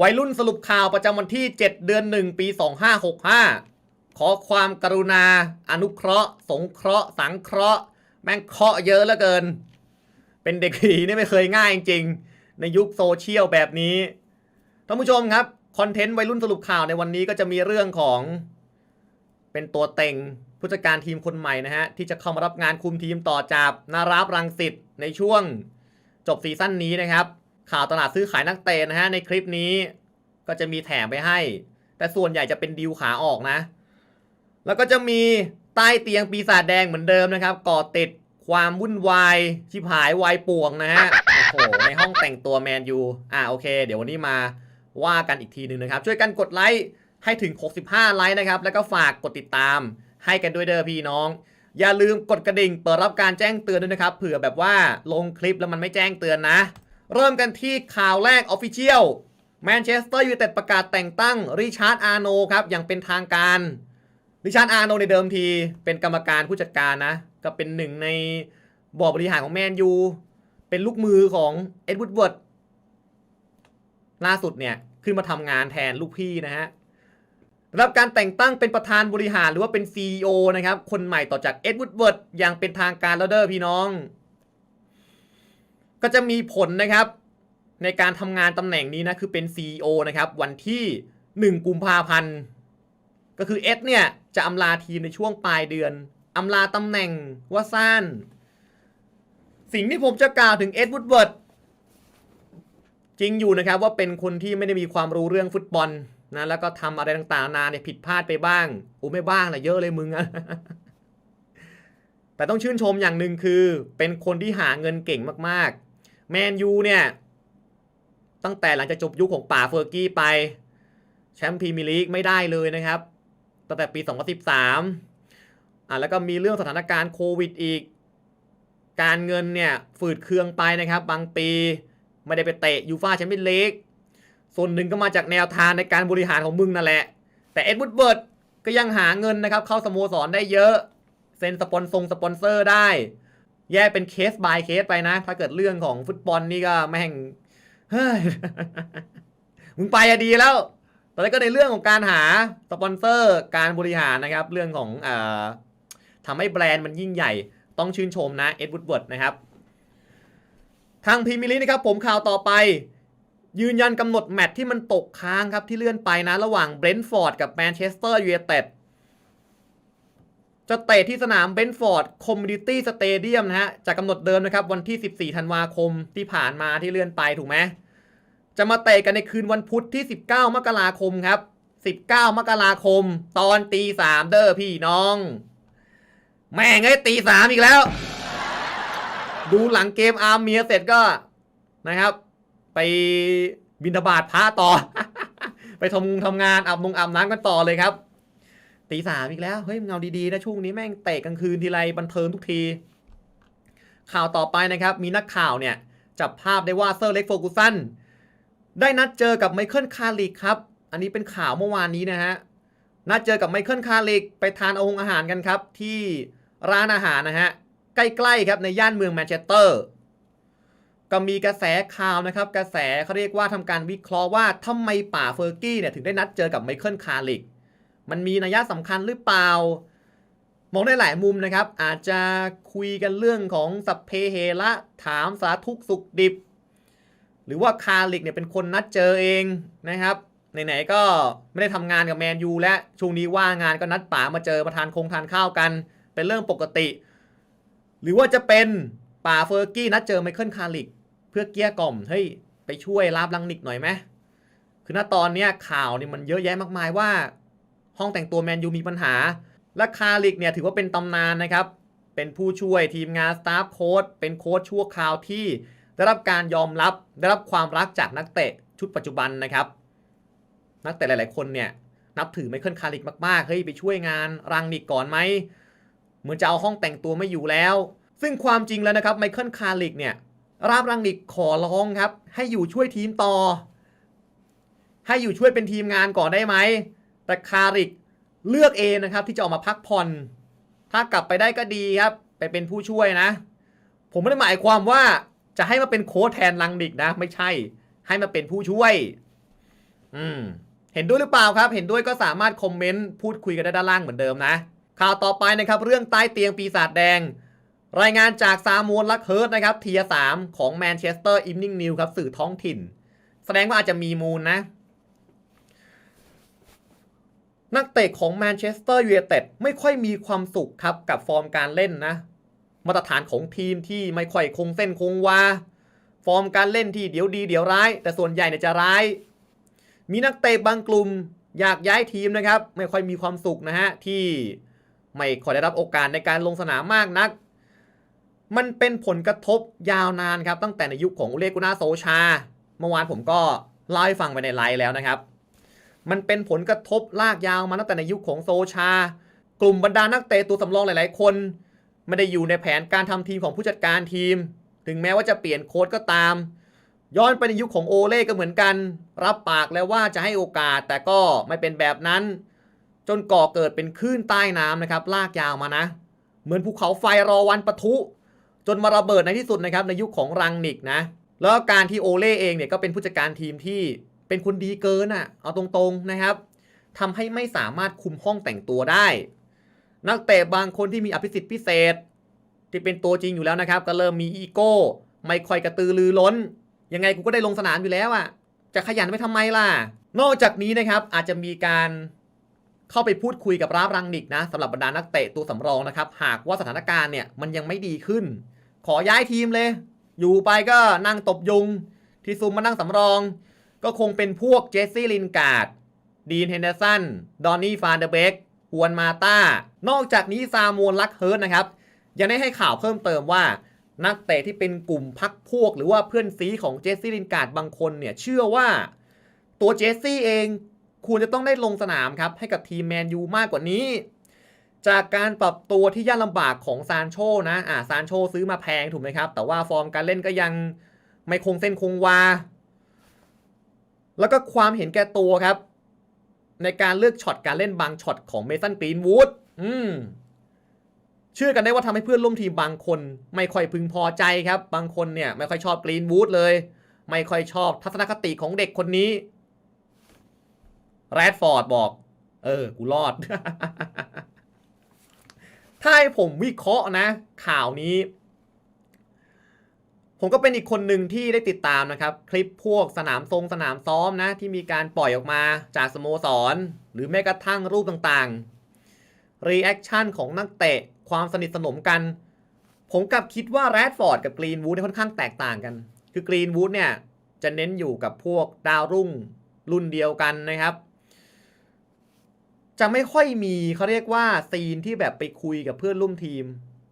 วัยรุ่นสรุปข่าวประจำวันที่ 7 เดือน 1 ปี 2565 ขอความกรุณา อนุเคราะห์ สงเคราะห์ สังเคราะห์ แม่งเคราะห์เยอะเหลือเกิน เป็นเด็กผีนี่ไม่เคยง่ายจริง ในยุคโซเชียลแบบนี้ ท่านผู้ชมครับ คอนเทนต์วัยรุ่นสรุปข่าวในวันนี้ก็จะมีเรื่องของ เป็นตัวเต็งผู้จัดการทีมคนใหม่นะฮะ ที่จะเข้ามารับงานคุมทีมต่อจากนาราบรังสิตในช่วง จบซีซั่นนี้นะครับ ข่าวตลาดซื้อขายนักเตะนะฮะในคลิปนี้ก็จะมีแถมไปให้ แต่ส่วนใหญ่จะเป็นดีลขาออกนะ แล้วก็จะมีใต้เตียงปีศาจแดงเหมือนเดิมนะครับ ก่อติดความวุ่นวายชิบหายวายป่วงนะฮะโอ้โหในห้องแต่งตัวแมนยูอ่าโอเค เดี๋ยววันนี้มาว่ากันอีกทีหนึ่งนะครับ ช่วยกันกดไลค์ให้ถึง 65 ไลค์นะครับ แล้วก็ฝากกดติดตามให้กันด้วยเด้อพี่น้อง อย่าลืมกดกระดิ่งเปิดรับการแจ้งเตือนด้วยนะครับ เผื่อแบบว่าลงคลิปแล้วมันไม่แจ้งเตือนนะ เริ่มกันที่ข่าวแรกออฟฟิเชียลแมนเชสเตอร์ยูไนเต็ดประกาศแต่งตั้งริชาร์ดอาร์โนครับอย่างเป็นทางการริชาร์ดอาร์โนในเดิมทีเป็นกรรมการผู้จัดการนะ ก็เป็นหนึ่งในบอร์ดบริหารของแมนยูเป็นลูกมือของเอ็ดวูดเวิร์ดล่าสุดเนี่ย ขึ้นมาทำงานแทนลูกพี่นะฮะรับการแต่งตั้งเป็นประธานบริหารหรือว่าเป็น CEO นะครับ คนใหม่ต่อจากเอ็ดวูดเวิร์ดอย่างเป็นทางการแล้วเด้อพี่น้อง ก็จะมีผลนะครับ ในการทำงานตำแหน่งนี้นะคือเป็น CEO นะครับวันที่ 1 กุมภาพันธ์ก็คือเอสเนี่ยจะอำลาทีมในช่วงปลายเดือนอำลาตำแหน่งว่าสั้นสิ่งที่ผมจะกล่าวถึงเอ็ดวูดเวิร์ดจริงอยู่นะครับว่าเป็นคนที่ไม่ได้มีความรู้เรื่องฟุตบอลนะแล้วก็ทำอะไรต่างๆนานาเนี่ยผิดพลาดไปบ้างอูไม่บ้างแหละเยอะเลยมึงอะแต่ต้องชื่นชมอย่างหนึ่งคือ เป็นคนที่หาเงินเก่งมากๆ แมนยูเนี่ย ตั้งแต่หลังจากจบยุคของป่าเฟอร์กี้ไป แชมป์พรีเมียร์ลีกไม่ได้เลยนะครับ ตั้งแต่ปี 2013อะแล้วก็มีเรื่องสถานการณ์โควิดอีก การเงินเนี่ยฝืดเคืองไปนะครับ บางปีไม่ได้ไปเตะยูฟ่าแชมเปี้ยนลีกส่วนหนึ่งก็มาจากแนวทางในการบริหารของมึงนั่นแหละ แต่เอ็ดวูดเบิร์ดก็ยังหาเงินนะครับ เข้าสโมสรได้เยอะ เซ็นสปอนซงสปอนเซอร์ได้ แยกเป็นเคส by เคสไปนะ ถ้าเกิดเรื่องของฟุตบอลนี่ก็แม่งเฮ้ยมึงไปอะดีแล้วแต่แล้ก็ในเรื่องของการหาสปอนเซอร์การบริหารนะครับ เรื่องของอ่าทำให้แบรนด์มันยิ่งใหญ่ ต้องชื่นชมนะเอ็ดวูดเวิร์ดนะครับ ทางพีมียร์ลีนะครับ ผมข่าวต่อไป ยืนยันกำหนดแมตช์ที่มันตกค้างครับที่เลื่อนไปนะ ระหว่างเบรนท์ฟอร์ดกับแมนเชสเตอร์ยูไนเต็ด จะเตะที่สนามเบนท์ฟอร์ดคอมมูนิตี้สเตเดียมนะฮะจากกำหนดเดิมนะครับวันที่ 14 ธันวาคมที่ผ่านมาที่เลื่อนไปถูกไหมจะมาเตะกันในคืนวันพุธที่ 19 มกราคมครับ 19 มกราคม ตอนตีสามเด้อพี่น้อง แม่งไอ้ตีสามอีกแล้ว ดูหลังเกมอาร์เมียเสร็จก็นะครับ ไปบินทบาทพระต่อ ไปทำงทำงานอาบนงอาบน้ำกันต่อเลยครับ ตีสามอีกแล้ว เฮ้ยมึงเอาดีๆนะช่วงนี้แม่งเตะกลางคืนทีไรบันเทิงทุกที ข่าวต่อไปนะครับ มีนักข่าวเนี่ย จับภาพได้ว่าเซอร์เล็กโฟกูสันได้นัดเจอกับไมเคิลคาริกครับ อันนี้เป็นข่าวเมื่อวานนี้นะฮะ นัดเจอกับไมเคิลคาริกไปทานอาหงอาหารกันครับ ที่ร้านอาหารนะฮะ ใกล้ๆครับในย่านเมืองแมนเชสเตอร์ ก็มีกระแสข่าวนะครับ กระแสเขาเรียกว่าทำการวิเคราะห์ว่าทำไมป่าเฟอร์กี้เนี่ยถึงได้นัดเจอกับไมเคิลคาริก มันมีนัยสำคัญหรือเปล่า มองได้หลายมุมนะครับ อาจจะคุยกันเรื่องของสัพเพเหระถามสาทุกสุขดิบ หรือว่าคาริกเนี่ยเป็นคนนัดเจอเองนะครับไหนๆก็ไม่ได้ทำงานกับแมนยูและช่วงนี้ว่างงานก็นัดป๋ามาเจอมาทานคงทานข้าวกัน เป็นเรื่องปกติ หรือว่าจะเป็นป่าเฟอร์กี้นัดเจอไมเคิลคาริก เพื่อเกี้ยกล่อมเฮ้ยไปช่วยลาบลังนิกหน่อยไหมคือณตอนเนี้ยข่าวนี่มันเยอะแยะมากมายว่า ห้องแต่งตัวแมนยูมีปัญหา และคาริกเนี่ยถือว่าเป็นตำนานนะครับ เป็นผู้ช่วยทีมงานสตาฟโค้ดเป็นโค้ชชั่วคราวที่ได้รับการยอมรับได้รับความรักจากนักเตะชุดปัจจุบันนะครับ นักเตะหลาย ๆ คนเนี่ยนับถือไมเคิลคาริกมากๆเฮ้ยไปช่วยงานรังนิกก่อนไหมเหมือนจะเอาห้องแต่งตัวไม่อยู่แล้ว ซึ่งความจริงแล้วนะครับไมเคิลคาริกเนี่ยราบรังนิกขอร้องครับ ให้อยู่ช่วยทีมต่อ ให้อยู่ช่วยเป็นทีมงานก่อนได้ไหม แต่คาริกเลือกเองนะครับที่จะออกมาพักผ่อน ถ้ากลับไปได้ก็ดีครับ ไปเป็นผู้ช่วยนะ ผมไม่ได้หมายความว่าจะให้มาเป็นโค้ชแทนลังนิกนะ ไม่ใช่ ให้มาเป็นผู้ช่วย อืม เห็นด้วยหรือเปล่าครับ เห็นด้วยก็สามารถคอมเมนต์พูดคุยกันได้ด้านล่างเหมือนเดิมนะ ข่าวต่อไปนะครับเรื่องใต้เตียงปีศาจแดง รายงานจากซามูนลักเฮิร์ตนะครับเทียสามของแมนเชสเตอร์อิ n นิ่งนิวครับสื่อท้องถิ่น แสดงว่าอาจจะมีมูลนะ นักเตะของแมนเชสเตอร์ยูไนเต็ดไม่ค่อยมีความสุขครับกับฟอร์มการเล่นนะ มาตรฐานของทีมที่ไม่ค่อยคงเส้นคงวา ฟอร์มการเล่นที่เดี๋ยวดีเดี๋ยวร้าย แต่ส่วนใหญ่เนี่ยจะร้าย มีนักเตะบางกลุ่มอยากย้ายทีมนะครับ ไม่ค่อยมีความสุขนะฮะ ที่ไม่ค่อยได้รับโอกาสในการลงสนามมากนัก มันเป็นผลกระทบยาวนานครับ ตั้งแต่ในยุคของอุเลกุนาโซชา เมื่อวานผมก็เล่าให้ฟังไปในไลฟ์แล้วนะครับ มันเป็นผลกระทบลากยาวมาตั้งแต่ในยุคของโซชา กลุ่มบรรดานักเตะตัวสำรองหลายๆ คน ไม่ได้อยู่ในแผนการทำทีมของผู้จัดการทีม ถึงแม้ว่าจะเปลี่ยนโค้ดก็ตาม ย้อนไปในยุคของโอเล่ก็เหมือนกัน รับปากแล้วว่าจะให้โอกาสแต่ก็ไม่เป็นแบบนั้น จนก่อเกิดเป็นคลื่นใต้น้ำนะครับ ลากยาวมานะ เหมือนภูเขาไฟรอวันปะทุ จนมาระเบิดในที่สุดนะครับในยุคของรังนิกนะแล้วการที่โอเล่เองเนี่ยก็เป็นผู้จัดการทีมที่ เป็นคนดีเกินอะเอาตรงๆนะครับทำให้ไม่สามารถคุมห้องแต่งตัวได้ นักเตะบางคนที่มีอภิสิทธิ์พิเศษ ที่เป็นตัวจริงอยู่แล้วนะครับ ก็เริ่มมีอีโก้ไม่ค่อยกระตือรือร้น ยังไงกูก็ได้ลงสนามอยู่แล้วอะจะขยันไปทำไมล่ะ นอกจากนี้นะครับอาจจะมีการเข้าไปพูดคุยกับราฟรังนิกนะสำหรับบรรดานักเตะตัวสำรองนะครับ หากว่าสถานการณ์เนี่ยมันยังไม่ดีขึ้น ขอย้ายทีมเลย อยู่ไปก็นั่งตบยุง ที่ซุมมานั่งสำรอง ก็คงเป็นพวกเจสซี่ลินการ์ดดีนเฮนเดอร์สันดอนนี่ฟานเดเบกฮวนมาตานอกจากนี้ซามูนลักเฮิร์ตนะครับ ยังได้ให้ข่าวเพิ่มเติมว่า นักเตะที่เป็นกลุ่มพักพวก หรือว่าเพื่อนซีของเจสซี่ลินการ์ดบางคนเนี่ยเชื่อว่า ตัวเจสซี่เองควรจะต้องได้ลงสนามครับ ให้กับทีมแมนยูมากกว่านี้ จากการปรับตัวที่ยากลำบากของซานโชนะอ่าซานโชซื้อมาแพงถูกไหมครับ แต่ว่าฟอร์มการเล่นก็ยังไม่คงเส้นคงวา แล้วก็ความเห็นแก่ตัวครับ ในการเลือกช็อตการเล่นบางช็อตของเมสันกรีนวูดอืมเชื่อกันได้ว่าทำให้เพื่อนร่วมทีมบางคน ไม่ค่อยพึงพอใจครับ บางคนเนี่ย ไม่ค่อยชอบกรีนวูดเลย ไม่ค่อยชอบทัศนคติของเด็กคนนี้แรดฟอร์ดบอก เออ กูรอด ถ้าให้ผมวิเคราะห์นะ ข่าวนี้ ผมก็เป็นอีกคนหนึ่งที่ได้ติดตามนะครับ คลิปพวกสนามทรงสนามซ้อมนะ ที่มีการปล่อยออกมาจากสโมสร หรือแม้กระทั่งรูปต่างๆรีแอคชั่นของนักเตะความสนิทสนมกัน ผมกลับคิดว่าแรดฟอร์ดกับกรีนวูดค่อนข้างแตกต่างกัน คือกรีนวูดเนี่ยจะเน้นอยู่กับพวกดาวรุ่งรุ่นเดียวกันนะครับ จะไม่ค่อยมีเขาเรียกว่าซีนที่แบบไปคุยกับเพื่อนร่วมทีม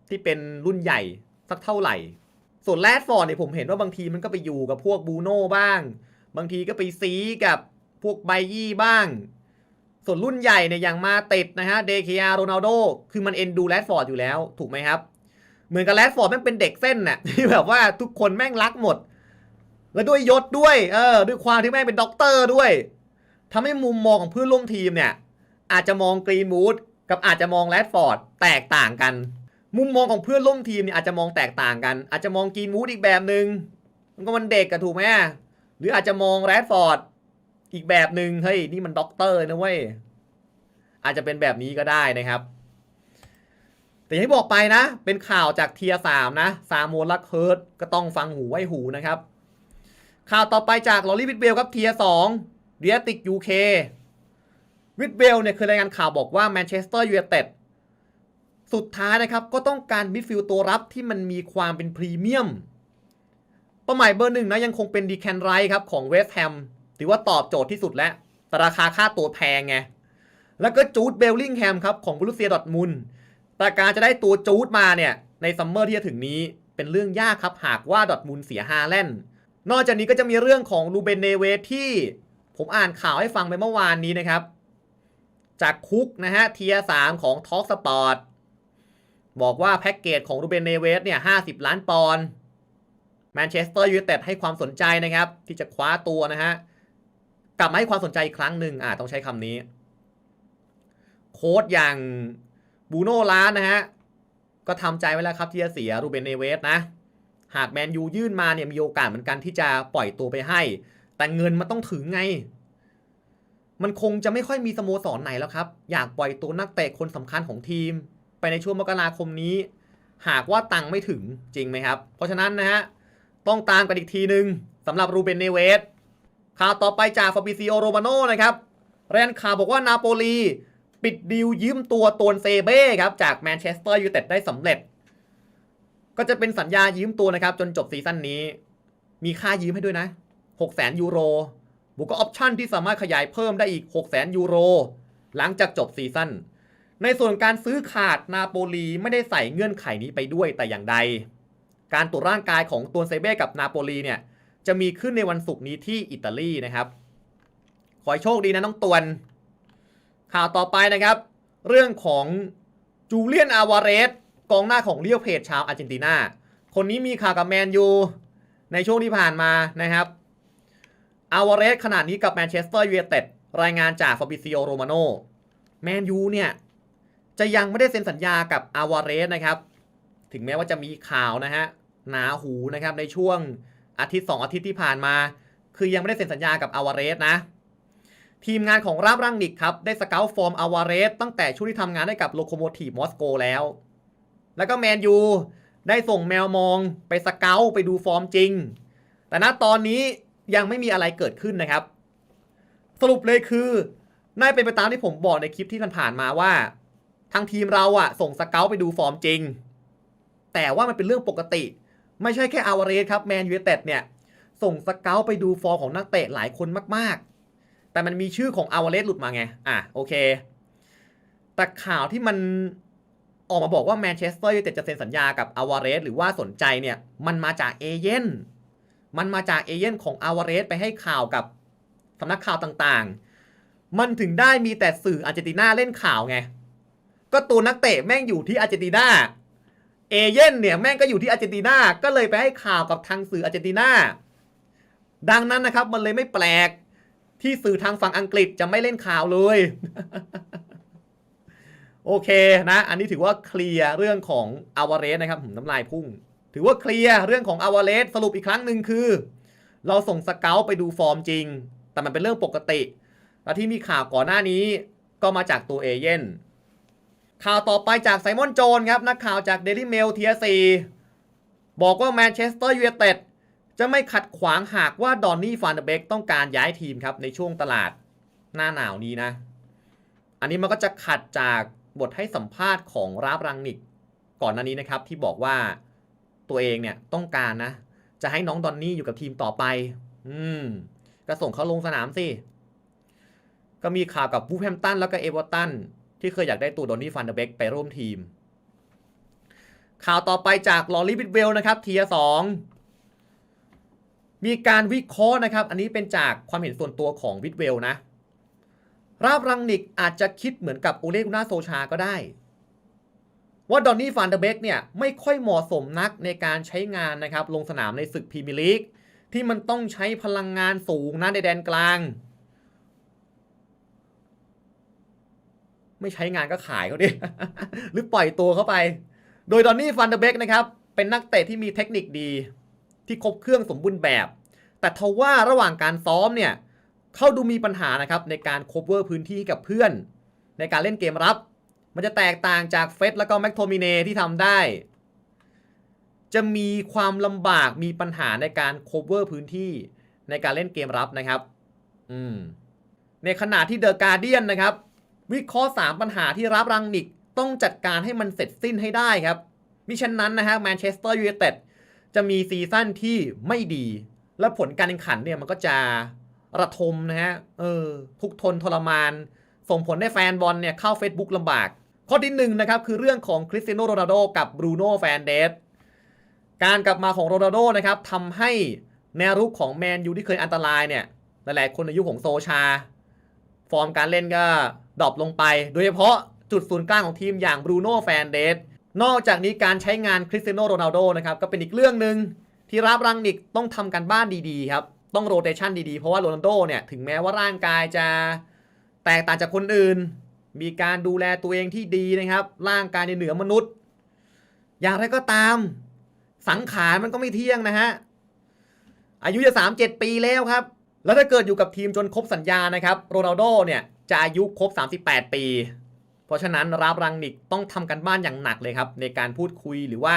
ที่เป็นรุ่นใหญ่สักเท่าไหร่ ส่วนแรดฟอร์ดเนี่ยผมเห็นว่าบางทีมันก็ไปอยู่กับพวกบูโน่บ้าง บางทีก็ไปซีกับพวกไบยี่บ้าง ส่วนรุ่นใหญ่เนี่ยอย่างมาติดนะฮะเดค a โรนัลโดคือมันเอ็นดูแรดฟอร์ดอยู่แล้วถูกไหมครับ เหมือนกับแรดฟอร์ดแม่งเป็นเด็กเส้นน่ะที่แบบว่าทุกคนแม่งรักหมด แล้วด้วยยศด้วยเออด้วยความที่แม่งเป็นด็อกเตอร์ด้วยทำให้มุมมองของเพื่อนร่วมทีมเนี่ยอาจจะมองกรีนวูดกับอาจจะมองแรดฟอร์ดแตกต่างกัน มุมมองของเพื่อนร่วมทีมเนี่ยอาจจะมองแตกต่างกัน อาจจะมองกีนวูดอีกแบบหนึง่งมันก็มันเด็กกันถูกไหมหรืออาจจะมองแรดฟอร์ดอีกแบบหนึ่งเฮ้ยนี่มันด็อกเตอร์นะเว้ยอาจจะเป็นแบบนี้ก็ได้นะครับ แต่อย่างที่บอกไปนะ เป็นข่าวจากเทียสามนะซามูลักเฮิร์ตก็ต้องฟังหูไว้หูนะครับ ข่าวต่อไปจากลอรี่วิดเบลครับเทียสองเดียติกยูเควิดเบลเนี่ยเคยรายงานข่าวบอกว่าแมนเชสเตอร์ยูไนเต็ด สุดท้ายนะครับก็ต้องการมิดฟิลด์ตัวรับที่มันมีความเป็นพรีเมียมเป้าหมายเบอร์หนึ่งนะยังคงเป็นดีแคนไรครับของเวสต์แฮมถือว่าตอบโจทย์ที่สุดแล้วแต่ราคาค่าตัวแพงไง แล้วก็จูดเบลลิงแฮมครับของบรูเซียดอทมุนแต่การจะได้ตัวจูดมาเนี่ยในซัมเมอร์ที่จะถึงนี้เป็นเรื่องยากครับหากว่าดอทมุนเสียฮาแลนด์นอกจากนี้ก็จะมีเรื่องของลูเบนเนเวสที่ผมอ่านข่าวให้ฟังไปเมื่อวานนี้นะครับ จากคุกนะฮะเทียสามของทอ l k สปอร์ต บอกว่าแพ็กเกจของรูเบนเนเวสเนี่ยห้าสิบล้านปอนด์แมนเชสเตอร์ยูไนเต็ดให้ความสนใจนะครับ ที่จะคว้าตัวนะฮะ กลับมาให้ความสนใจอีกครั้งหนึ่งอ่าต้องใช้คำนี้ โค้ดอย่างบูโน่ล้านนะฮะ ก็ทำใจไว้แล้วครับที่จะเสียรูเบนเนเวสนะ หากแมนยูยื่นมาเนี่ยมีโอกาสเหมือนกันที่จะปล่อยตัวไปให้ แต่เงินมันต้องถึงไง มันคงจะไม่ค่อยมีสโมสรไหนแล้วครับ อยากปล่อยตัวนักเตะคนสำคัญของทีม ไปในช่วงมกราคมนี้ หากว่าตังค์ไม่ถึงจริงไหมครับ เพราะฉะนั้นนะฮะต้องตามกันอีกทีหนึ่งสำหรับรูเบนเนเวสข่าวต่อไปจากฟาบิซิโอโรมาโนนะครับแรนข่าวบอกว่านาโปลีปิดดีลยืมตัวโตนเซเบ้ครับจากแมนเชสเตอร์ยูไนเต็ดได้สำเร็จ ก็จะเป็นสัญญายืมตัวนะครับ จนจบซีซั่นนี้ มีค่ายืมให้ด้วยนะ 6 0 0 0 0ยูโรบวกกับออปชั่นที่สามารถขยายเพิ่มได้อีก 6 0 0 0 0ยูโรหลังจากจบซีซั่น ในส่วนการซื้อขาดนาโปลีไม่ได้ใส่เงื่อนไขนี้ไปด้วยแต่อย่างใด การตรวจร่างกายของตัวเซเบ้กับนาโปลีเนี่ยจะมีขึ้นในวันศุกร์นี้ที่อิตาลีนะครับ ขอให้โชคดีนะน้องตวน ข่าวต่อไปนะครับ เรื่องของจูเลียนอาวาเรสกองหน้าของเลียวเพจชาวอาร์เจนตินา คนนี้มีข่าวกับแมนยูในช่วงที่ผ่านมานะครับอาวาเรสขนาดนี้กับแมนเชสเตอร์ยูไนเต็ดรายงานจากฟาบิซิโอโรมาโนแมนยูเนี่ย จะยังไม่ได้เซ็นสัญญากับอาวาเรสนะครับ ถึงแม้ว่าจะมีข่าวนะฮะหนาหูนะครับในช่วงอาทิตย์ 2 อาทิตย์ที่ผ่านมา คือยังไม่ได้เซ็นสัญญากับอาวาเรสนะ ทีมงานของราบรังนิกครับ ได้สเกลฟอร์มอาวาเรสตั้งแต่ช่วงที่ทำงานให้กับโลโคโมทีฟมอสโกแล้ว แล้วก็แมนยูได้ส่งแมวมองไปสเกลไปดูฟอร์มจริง แต่ณตอนนี้ยังไม่มีอะไรเกิดขึ้นนะครับ สรุปเลยคือน่าเป็นไปตามที่ผมบอกในคลิปที่ผ่านมาว่า ทางทีมเราอะส่งสเกลไปดูฟอร์มจริง แต่ว่ามันเป็นเรื่องปกติ ไม่ใช่แค่อาวาเรสครับแมนยูเต็ดเนี่ย ส่งสเกลไปดูฟอร์มของนักเตะหลายคนมาก ๆ แต่มันมีชื่อของอาวาเรสหลุดมาไง อะโอเค แต่ข่าวที่มันออกมาบอกว่าแมนเชสเตอร์ยูไนเต็ดจะเซ็นสัญญากับอาวาเรสหรือว่าสนใจเนี่ยมันมาจากเอเย่นมันมาจากเอเย่นของอาวาเรสไปให้ข่าวกับสำนักข่าวต่างๆ มันถึงได้มีแต่สื่ออาร์เจนตินาเล่นข่าวไง ก็ตัวนักเตะแม่งอยู่ที่อาร์เจนตินาเอเย่นเนี่ยแม่งก็อยู่ที่อาร์เจนตินาก็เลยไปให้ข่าวกับทางสื่ออาร์เจนตินาดังนั้นนะครับมันเลยไม่แปลกที่สื่อทางฝั่งอังกฤษจะไม่เล่นข่าวเลย โอเคนะ อันนี้ถือว่าเคลียร์เรื่องของอาวาเรสนะครับหืมน้ำลายพุ่ง ถือว่าเคลียร์เรื่องของอาวาเรสสรุปอีกครั้งหนึ่งคือ เราส่งสเกลไปดูฟอร์มจริง แต่มันเป็นเรื่องปกติ และที่มีข่าวก่อนหน้านี้ก็มาจากตัวเอเย่น ข่าวต่อไปจากไซมอนโจนครับนักข่าวจากเดลี่เมลเทียซีบอกว่าแมนเชสเตอร์ยูไนเต็ดจะไม่ขัดขวางหากว่าดอนนี่ฟานเดเบกต้องการย้ายทีมครับในช่วงตลาดหน้าหนาวนี้นะ อันนี้มันก็จะขัดจากบทให้สัมภาษณ์ของราบรังนิก ก่อนหน้านี้นะครับที่บอกว่าตัวเองเนี่ยต้องการนะ จะให้น้องดอนนี่อยู่กับทีมต่อไป อืมก็ส่งเขาลงสนามสิ ก็มีข่าวกับวูแฮมตันแล้วก็เอเวอร์ตัน ที่เคยอยากได้ตัวดนนี่ฟันเดเบกไปร่วมทีม ข่าวต่อไปจากลอรีบิดเวลนะครับเทียสองมีการวิเคราะห์นะครับ อันนี้เป็นจากความเห็นส่วนตัวของวิดเวลนะ ราบรังนิกอาจจะคิดเหมือนกับโอเลกุน่าโซชาก็ได้ ว่าดอนนี่ฟานเดเบกเนี่ยไม่ค่อยเหมาะสมนักในการใช้งานนะครับ ลงสนามในศึกพรีเมียร์ลีกที่มันต้องใช้พลังงานสูงนะในแดนกลาง ไม่ใช้งานก็ขายเขาดิ หรือปล่อยตัวเขาไป โดยดอนนี่ฟันเดเบกนะครับ เป็นนักเตะที่มีเทคนิคดี ที่ครบเครื่องสมบูรณ์แบบ แต่ทว่าระหว่างการซ้อมเนี่ยเขาดูมีปัญหานะครับในการค o เวอร์พื้นที่กับเพื่อน ในการเล่นเกมรับ มันจะแตกต่างจากเฟสแล้วก็แม็กโทมิเนที่ทำได้ จะมีความลำบากมีปัญหาในการค o เวอร์พื้นที่ในการเล่นเกมรับนะครับ อืมในขณะที่เดอะการเดียนนะครับ วิเคราะห์ 3 ปัญหาที่รับรังนิกต้องจัดการให้มันเสร็จสิ้นให้ได้ครับ มิฉะนั้นนะฮะแมนเชสเตอร์ยูไนเต็ดจะมีซีซั่นที่ไม่ดี และผลการแข่งขันเนี่ยมันก็จะระทมนะฮะ เออ ทุกทนทรมาน ส่งผลให้แฟนบอลเนี่ยเข้า Facebook ลำบาก ข้อที่หนึ่งนะครับ คือเรื่องของคริสเตียโนโรนัลโดกับบรูโน่แฟนเดสการกลับมาของโรนัลโดนะครับทำให้แนวรุกของแมนยูที่เคยอันตรายเนี่ย หลายๆ คนในยุของโซชา ฟอร์มการเล่นก็ดรอปลงไป โดยเฉพาะจุดศูนย์กลางของทีมอย่างบรูโน่แฟนเดสนอกจากนี้การใช้งานคริสเตียโนโรนัลโดนะครับก็เป็นอีกเรื่องหนึ่งที่รับรังนิกต้องทำกันบ้านดีๆครับ ต้องโรเตชันดีๆ เพราะว่าโรนัลโดเนี่ยถึงแม้ว่าร่างกายจะแตกต่างจากคนอื่น มีการดูแลตัวเองที่ดีนะครับ ร่างกายในเหนือมนุษย์ อย่างไรก็ตาม สังขารมันก็ไม่เที่ยงนะฮะ อายุจะสามเจ็ดปีแล้วครับ แล้วถ้าเกิดอยู่กับทีมจนครบสัญญานะครับโรนัลโดเนี่ยจะอายุครบ 38 ปี เพราะฉะนั้นรับรังนิกต้องทำกันบ้านอย่างหนักเลยครับ ในการพูดคุยหรือว่า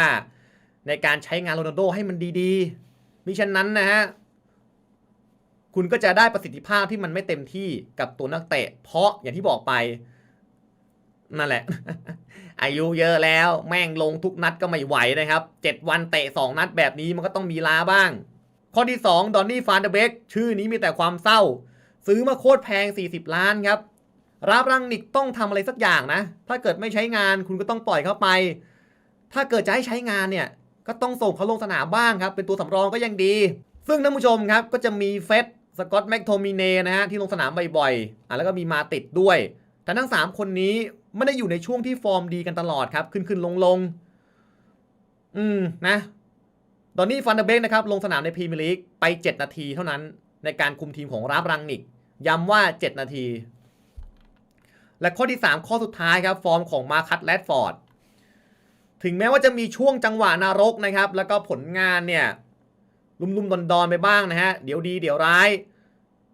ในการใช้งานโรนัลโดให้มันดีๆ มิฉะนั้นนะฮะคุณก็จะได้ประสิทธิภาพที่มันไม่เต็มที่กับตัวนักเตะ เพราะอย่างที่บอกไปนั่นแหละ อายุเยอะแล้ว แม่งลงทุกนัดก็ไม่ไหวนะครับ 7 วันเตะ 2 นัดแบบนี้มันก็ต้องมีล้าบ้าง ข้อที่ 2 ดอนนี่ฟานเดเบกชื่อนี้มีแต่ความเศร้า ซื้อมาโคตรแพง 40 ล้านครับรับรังนิกต้องทำอะไรสักอย่างนะ ถ้าเกิดไม่ใช้งานคุณก็ต้องปล่อยเข้าไป ถ้าเกิดจะให้ใช้งานเนี่ย ก็ต้องส่งเขาลงสนามบ้างครับ เป็นตัวสำรองก็ยังดี ซึ่งท่านผู้ชมครับ ก็จะมีเฟสสกอตแม็กโทมิเนนะฮะที่ลงสนามบ่อยๆอะแล้วก็มีมาติดด้วย แต่ทั้ง 3 คนนี้ไม่ได้อยู่ในช่วงที่ฟอร์มดีกันตลอดครับ ขึ้นขึ้นลงลงๆอืมนะ ดอนนี่ฟันเดเบกนะครับลงสนามในพรีเมียร์ลีกไป 7 นาทีเท่านั้นในการคุมทีมของราบรังนิก ย้ำว่า 7 นาที และข้อที่ 3 ข้อสุดท้ายครับ ฟอร์มของมาคัตแรดฟอร์ด ถึงแม้ว่าจะมีช่วงจังหวะนรกนะครับ แล้วก็ผลงานเนี่ยลุ่มๆดอนๆไปบ้างนะฮะ เดี๋ยวดีเดี๋ยวร้าย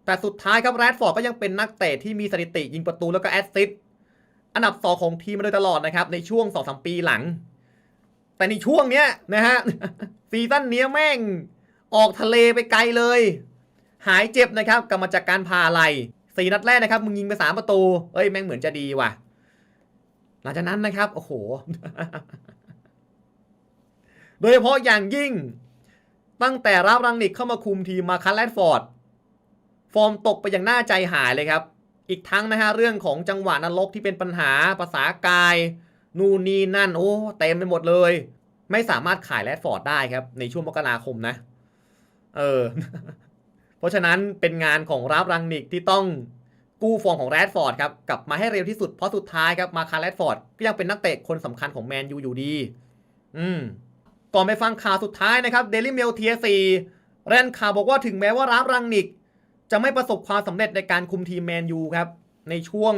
แต่สุดท้ายครับแรดฟอร์ดก็ยังเป็นนักเตะที่มีสถิติยิงประตูแล้วก็แอสซิสต์อันดับ 2 ของทีมมาโดยตลอดนะครับในช่วง 2-3 ปีหลัง แต่ในช่วงเนี้ยนะฮะซีซั่นเนี้ยแม่งออกทะเลไปไกลเลย หายเจ็บนะครับกลับมาจากการพาไหลสี่นัดแรกนะครับมึงยิงไปสามประตูเอ้ยแม่งเหมือนจะดีว่ะ หลังจากนั้นนะครับโอ้โห โดยเฉพาะอย่างยิ่ง ตั้งแต่รับรังนิกเข้ามาคุมทีมมาคันแลนฟอร์ด ฟอร์มตกไปอย่างน่าใจหายเลยครับ อีกทั้งนะฮะเรื่องของจังหวะนรกที่เป็นปัญหาภาษากาย นู่นนี่นั่นโอ้เต็มไปหมดเลย ไม่สามารถขายแรดฟอร์ดได้ครับ ในช่วงมกราคมนะ เออ เพราะฉะนั้นเป็นงานของรับรังนิกที่ต้องกู้ฟอร์มของแรดฟอร์ดครับกลับมาให้เร็วที่สุดเพราะสุดท้ายครับมาคาแรดฟอร์ดก็ยังเป็นนักเตะคนสำคัญของแมนยูอยู่ดี อืมก่อนไปฟังข่าวสุดท้ายนะครับเดลิเมลเทียซีแรนข่าวบอกว่าถึงแม้ว่ารับรังนิก จะไม่ประสบความสำเร็จในการคุมทีมแมนยูครับ ในช่วง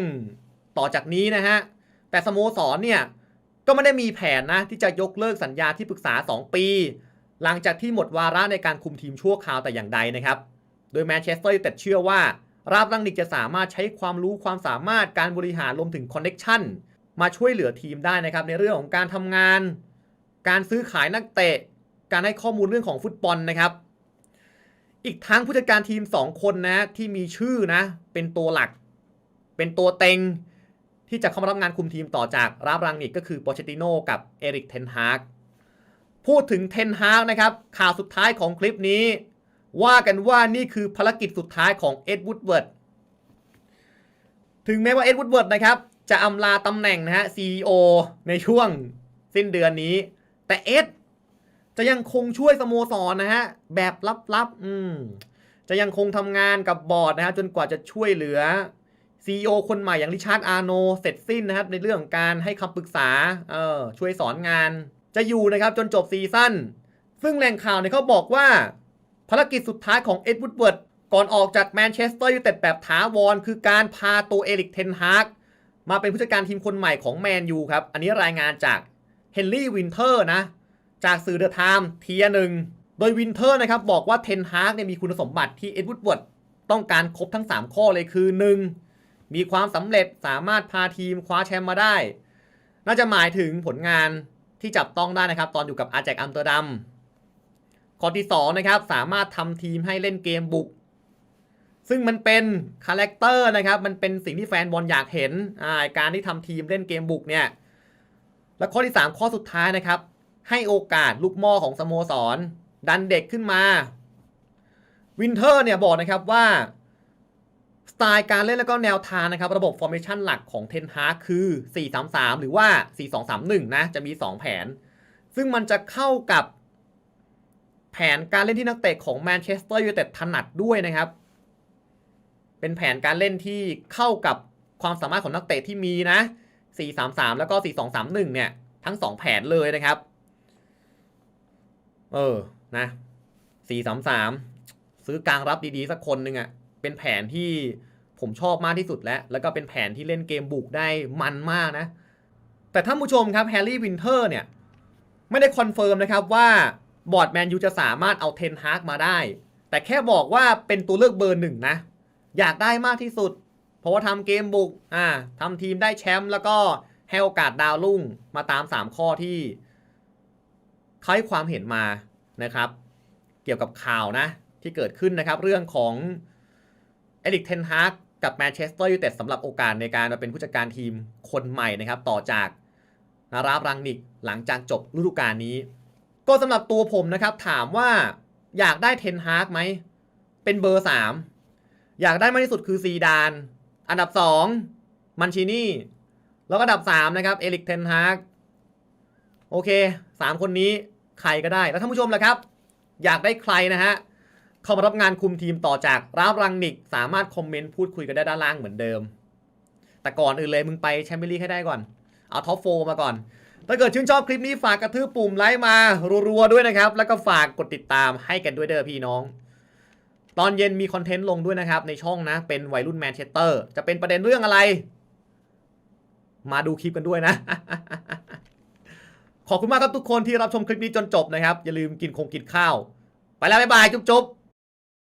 ต่อจากนี้นะฮะ แต่สโมสรเนี่ยก็ไม่ได้มีแผนนะที่จะยกเลิกสัญญาที่ปรึกษา 2 ปี หลังจากที่หมดวาระในการคุมทีมชั่วคราวแต่อย่างใดนะครับ โดยแมนเชสเตอร์ยูไนเต็ดเชื่อว่าราบรังนิกจะสามารถใช้ความรู้ความสามารถการบริหารรวมถึงคอนเน็ชันมาช่วยเหลือทีมได้นะครับ ในเรื่องของการทำงาน การซื้อขายนักเตะ การให้ข้อมูลเรื่องของฟุตบอลนะครับ อีกทั้งผู้จัดการทีม 2 คนนะที่มีชื่อนะเป็นตัวหลัก เป็นตัวเต็ง ที่จะเข้ามารับงานคุมทีมต่อจากราบรังนิกก็คือโปเชติโนกับเอริกเทนฮากพูดถึงเทนฮากนะครับ ข่าวสุดท้ายของคลิปนี้ ว่ากันว่านี่คือภารกิจสุดท้ายของเอ็ดวูดเวิร์ดถึงแม้ว่าเอ็ดวูดเวิร์ดนะครับ จะอำลาตำแหน่งนะฮะ CEO ในช่วงสิ้นเดือนนี้ แต่เอ็ดจะยังคงช่วยสโมสรนะฮะ แบบลับๆ อืม จะยังคงทำงานกับบอร์ดนะฮะ จนกว่าจะช่วยเหลือ CEO คนใหม่อย่างริชาร์ดอาโนเสร็จสิ้นนะครับ ในเรื่องของการให้คำปรึกษาเออช่วยสอนงาน จะอยู่นะครับจนจบซีซั่นซึ่งแหล่งข่าวเนี่ยเขาบอกว่า ภารกิจสุดท้ายของเอ็ดวูดเวิร์ดก่อนออกจากแมนเชสเตอร์ยูไนเต็ดแบบถาวร คือการพาตัวเอริกเทนฮากมาเป็นผู้จัดการทีมคนใหม่ของแมนยูครับ อันนี้รายงานจากเฮนรี่วินเทอร์นะ จากสื่อเดอะไทม์เทียหนึ่งโดยวินเทอร์นะครับบอกว่าเทนฮากเนี่ยมีคุณสมบัติที่เอ็ดวูดเวิร์ดต้องการครบทั้ง 3 ข้อเลยคือ 1. มีความสำเร็จสามารถพาทีมคว้าแชมป์มาได้ น่าจะหมายถึงผลงานที่จับต้องได้นะครับ ตอนอยู่กับอาแจกอัมเตอร์ดัมข้อที่2นะครับสามารถทำทีมให้เล่นเกมบุก ซึ่งมันเป็นคาแรคเตอร์นะครับ มันเป็นสิ่งที่แฟนบอลอยากเห็นาการที่ทำทีมเล่นเกมบุกเนี่ยและข้อที่ 3 ข้อสุดท้ายนะครับ ให้โอกาสลูกม่อของสโมสร ดันเด็กขึ้นมา วินเทอร์เนี่ยบอกนะครับว่า ไตล์การเล่นแล้วก็แนวทางนะครับ ระบบฟอร์เมชันหลักของเทนฮาคือ 4-3-3 หรือว่า 4-2-3-1 นะ จะมี 2 แผน ซึ่งมันจะเข้ากับแผนการเล่นที่นักเตะของแมนเชสเตอร์ยูไนเต็ดถนัดด้วยนะครับ เป็นแผนการเล่นที่เข้ากับความสามารถของนักเตะที่มีนะ 4-3-3 แล้วก็ 4-2-3-1 เนี่ย ทั้ง 2 แผนเลยนะครับ เออ นะ 4-3-3 ซื้อกลางรับดีๆ สักคนหนึ่งอะ่ะเป็นแผนที่ ผมชอบมากที่สุดแล้ว แล้วก็เป็นแผนที่เล่นเกมบุกได้มันมากนะ แต่ท่านผู้ชมครับแฮร์รี่วินเทอร์เนี่ย ไม่ได้คอนเฟิร์มนะครับว่าบอร์ดแมนยูจะสามารถเอาเทนฮากมาได้ แต่แค่บอกว่าเป็นตัวเลือกเบอร์หนึ่งนะ อยากได้มากที่สุด เพราะว่าทำเกมบุกอ่าทำทีมได้แชมป์แล้วก็ให้โอกาสดาวรุ่งมาตาม 3 ข้อที่เขาให้ความเห็นมานะครับ เกี่ยวกับข่าวนะที่เกิดขึ้นนะครับ เรื่องของเอริกเทนฮาก กับแมนเชสเตอร์ยูไนเต็ดสำหรับโอกาสในการมาเป็นผู้จัดการทีมคนใหม่นะครับ ต่อจากนาราบรังนิกหลังจากจบฤดูกาลนี้ ก็สำหรับตัวผมนะครับ ถามว่าอยากได้เทนฮากไหม เป็นเบอร์ 3 อยากได้มากที่สุดคือซีดาน อันดับ 2 มันชินี่ แล้วก็อันดับ 3 นะครับ เอลิกเทนฮากโอเค 3 คนนี้ใครก็ได้แล้วท่านผู้ชมล่ะครับ อยากได้ใครนะฮะ เข้ามารับงานคุมทีมต่อจากราฟรังนิก สามารถคอมเมนต์พูดคุยกันได้ด้านล่างเหมือนเดิม แต่ก่อนอื่นเลยมึงไปแชมเปี้ยนลีกให้ได้ก่อน เอาท็อปโฟมาก่อน ถ้าเกิดชื่นชอบคลิปนี้ฝากกระทืบปุ่มไลค์มารัวๆด้วยนะครับ แล้วก็ฝากกดติดตามให้กันด้วยเด้อพี่น้อง ตอนเย็นมีคอนเทนต์ลงด้วยนะครับ ในช่องนะ เป็นวัยรุ่นแมนเชสเตอร์ จะเป็นประเด็นเรื่องอะไร มาดูคลิปกันด้วยนะขอบคุณมากครับทุกคนที่รับชมคลิปนี้จนจบนะครับ อย่าลืมกินคงกินข้าว ไปแล้วบ๊ายบายจุ๊บๆ